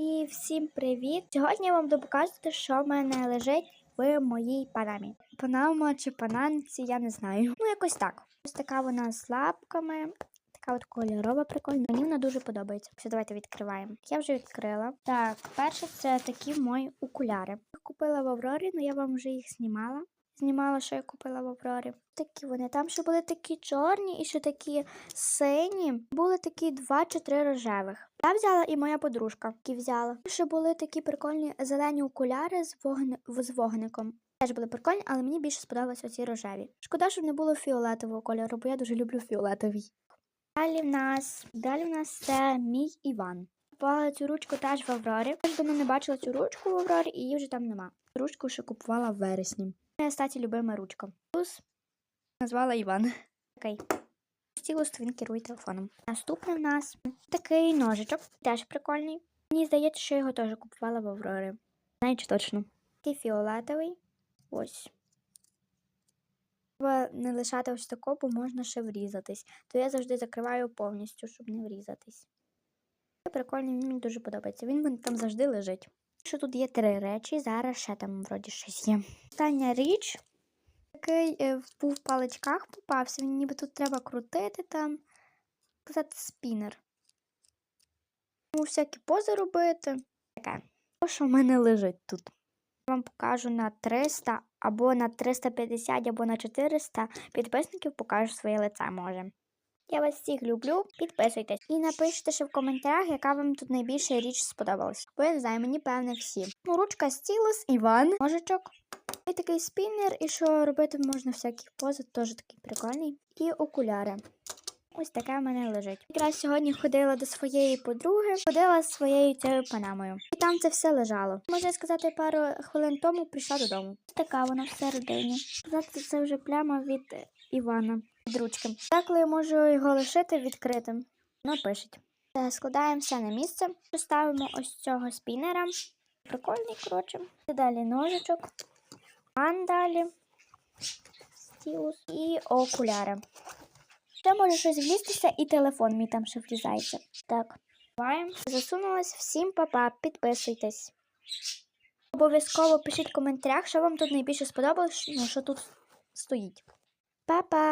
І всім привіт! Сьогодні я вам буду показувати, що в мене лежить в моїй панамі. Панама чи пананці, я не знаю. Ну, якось так. Ось така вона з лапками. Така от кольорова прикольна. Мені вона дуже подобається. Все, давайте відкриваємо. Я вже відкрила. Так, перше це такі мої окуляри. Купила в Аврорі, але я вам вже їх знімала. Знімала, що я купила в Аврорі. Такі вони. Там ще були такі чорні і ще такі сині. Були такі два чи три рожевих. Я взяла і моя подружка, які взяла. Ще були такі прикольні зелені окуляри з, вогни... з вогником. Теж були прикольні, але мені більше сподобалися оці рожеві. Шкода, щоб не було фіолетового кольору, бо я дуже люблю фіолетовий. Далі в нас далі в нас це мій Іван. Купувала цю ручку теж в Аврорі. Я давно не бачила цю ручку в Аврорі, і її вже там нема. Ручку ще купувала в вересні. Моя статі любима ручка. Плюс назвала Іван. Окей. Стілус він керує телефоном. Наступний в нас такий ножичок, теж прикольний. Мені здається, що його теж купувала в Аврорі. Знаю чи точно. Такий фіолетовий. Ось. Треба не лишати ось тако, бо можна ще врізатись. То я завжди закриваю повністю, щоб не врізатись. Прикольний, він мені дуже подобається. Він там завжди лежить. Що тут є три речі, зараз ще там вроді щось є. Остання річ, який е, був в паличках попався, він ніби тут треба крутити там. Казати спінер. Ну, всякі пози робити. Таке. О, що в мене лежить тут. Я вам покажу на 300 або на 350, або на 400 підписників покажу своє лице може. Я вас всіх люблю, підписуйтесь і напишіть ще в коментарях, яка вам тут найбільша річ сподобалась. Бо я не знаю, мені певне всі. Ну, ручка стілус, Іван, ножичок. І такий спіннер, і що робити можна всякі пози, теж такий прикольний. І окуляри. Ось таке в мене лежить. Якраз сьогодні ходила до своєї подруги, ходила з своєю цією панамою. І там це все лежало. Можна сказати, пару хвилин тому прийшла додому. Така вона всередині. Сказати, це вже пляма від Івана від ручки. Так, коли я можу його лишити відкритим. Ну, пишіть. Е, Складаємо все на місце. Поставимо ось цього спінера. Прикольний, коротше. І далі ножичок. Пан далі. Стілус і окуляри. Ще може щось влізтися, і телефон мій там ще влізається. Так, буваємо. Засунулась всім папа, підписуйтесь. Обов'язково пишіть в коментарях, що вам тут найбільше сподобалось, ну, що тут стоїть. Па-па!